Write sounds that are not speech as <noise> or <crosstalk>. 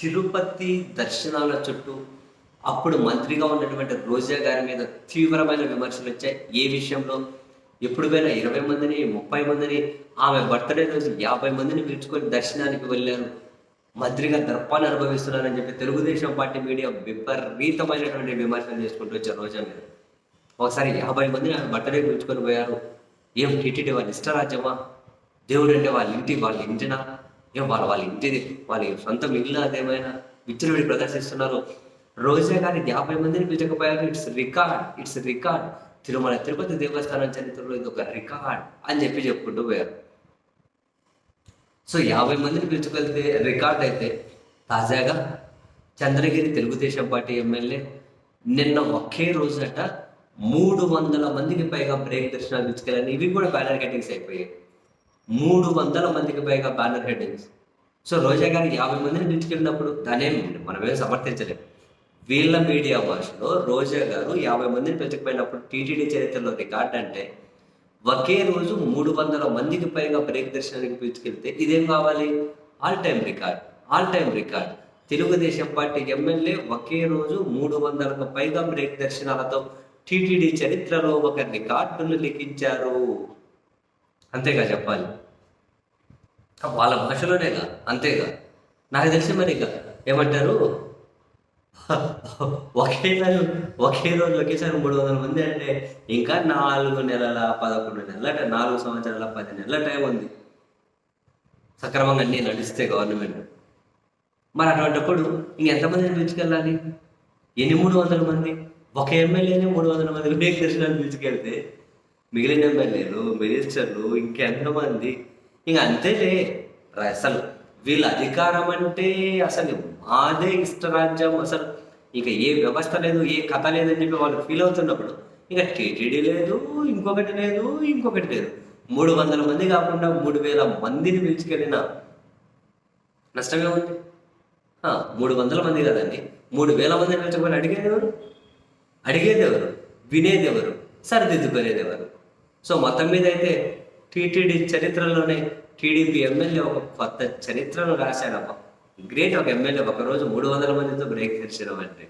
తిరుపతి దర్శనాల చుట్టూ అప్పుడు మంత్రిగా ఉన్నటువంటి రోజా గారి మీద తీవ్రమైన విమర్శలు వచ్చాయి. ఏ విషయంలో? ఎప్పుడు పోయినా ఇరవై మందిని ముప్పై మందిని ఆమె బర్త్డే రోజు యాభై మందిని పిలుచుకొని దర్శనానికి వెళ్ళారు. మంత్రిగా దర్పాన్ని అనుభవిస్తున్నారని చెప్పి తెలుగుదేశం పార్టీ మీడియా విపరీతమైనటువంటి విమర్శలు చేసుకుంటూ వచ్చారు రోజా మీద ఒకసారి యాభై మందిని ఆమె బర్త్డే పిలుచుకొని పోయారు. ఏం టిటిడి వాళ్ళ ఇష్టరాజ్యమా? దేవుడు అంటే వాళ్ళ ఇంటి వాళ్ళ ఇంటినా? వాళ్ళ వాళ్ళ ఇంటిది వాళ్ళ సొంత ఇల్లు అదేమైనా విచ్చలవిడి ప్రదర్శిస్తున్నారు. రోజా కానీ యాభై మందిని పిలిచకపోయారు it's record it's record. Tirumala Tirupati దేవస్థానం చరిత్రలో ఇది ఒక రికార్డ్ అని చెప్పి చెప్పుకుంటూ పోయారు. సో యాభై మందిని పిలుచుకెళ్తే రికార్డ్ అయితే తాజాగా చంద్రగిరి తెలుగుదేశం పార్టీ ఎమ్మెల్యే నిన్న ఒకే రోజట మూడు వందల మందికి పైగా బ్రేక్ దర్శనాలు పిలుచుకెళ్ళాను ఇవి కూడా బ్యానర్ కటింగ్స్ అయిపోయాయి. మూడు వందల మందికి పైగా బ్యానర్ హెడ్డింగ్స్ సో రోజా గారు యాభై మందిని పిలుచుకెళ్ళినప్పుడు దానేమి మనమేం సమర్థించలేము వీళ్ళ మీడియా భాషలో రోజా గారు యాభై మందిని పిలుచుకుపోయినప్పుడు టీటీడీ చరిత్రలో రికార్డ్ అంటే ఒకే రోజు మూడు వందల మందికి పైగా బ్రేక్ దర్శనానికి పిలుచుకెళ్తే ఇదేం కావాలి? All time record all time record Telugu Desam party MLA ఒకే రోజు మూడు వందలకు పైగా బ్రేక్ దర్శనాలతో టీటీడీ చరిత్రలో ఒక రికార్డును లిఖించారు. అంతేగా చెప్పాలి. వాళ్ళ భాషలోనేగా అంతేగా. నాకు తెలిసి మరి ఇక ఏమంటారు? <laughs> ఒకే రోజు ఒకే రోజు ఒకేసారి మూడు వందల మంది అంటే ఇంకా నాలుగు నెలల పదకొండు నెలల నాలుగు సంవత్సరాల పది నెలల టైం ఉంది. సక్రమంగా అన్నీ నడిస్తే గవర్నమెంట్. మరి అటువంటిప్పుడు ఇంకెంతమందిని పిలుచుకెళ్ళాలి? ఎన్ని మూడు వందల మంది? ఒక ఎమ్మెల్యేని మూడు వందల మంది వివేక్ దర్శనాలు పిలుచుకెళ్తే మిగిలిన ఎమ్మెల్యేలు మినిస్టర్లు ఇంకెంతమంది? ఇంక అంతేలే. అసలు వీళ్ళ అధికారం అంటే అసలు మాదే ఇష్టరాజ్యం అసలు. ఇక ఏ వ్యవస్థ లేదు ఏ కథ లేదని చెప్పి వాళ్ళు ఫీల్ అవుతున్నప్పుడు ఇక టీటీడీ లేదు ఇంకొకటి లేదు ఇంకొకటి లేదు. మూడు వందల మంది కాకుండా మూడు వేల మందిని పిలుచుకెళ్ళిన నష్టమే ఉంది. మూడు వందల మంది కదండి. మూడు వేల మందిని పిలుచుకొని అడిగేది ఎవరు? అడిగేది ఎవరు? వినేది ఎవరు? సరిదిద్దుకునేదేవారు సో మొత్తం మీద అయితే టీటీడీ చరిత్రలోనే టీడీపీ ఎమ్మెల్యే ఒక కొత్త చరిత్రను రాశాడమ్మ గ్రేట్ ఒక ఎమ్మెల్యే. ఒకరోజు మూడు వందల మందితో బ్రేక్ తెరిచడం అంటే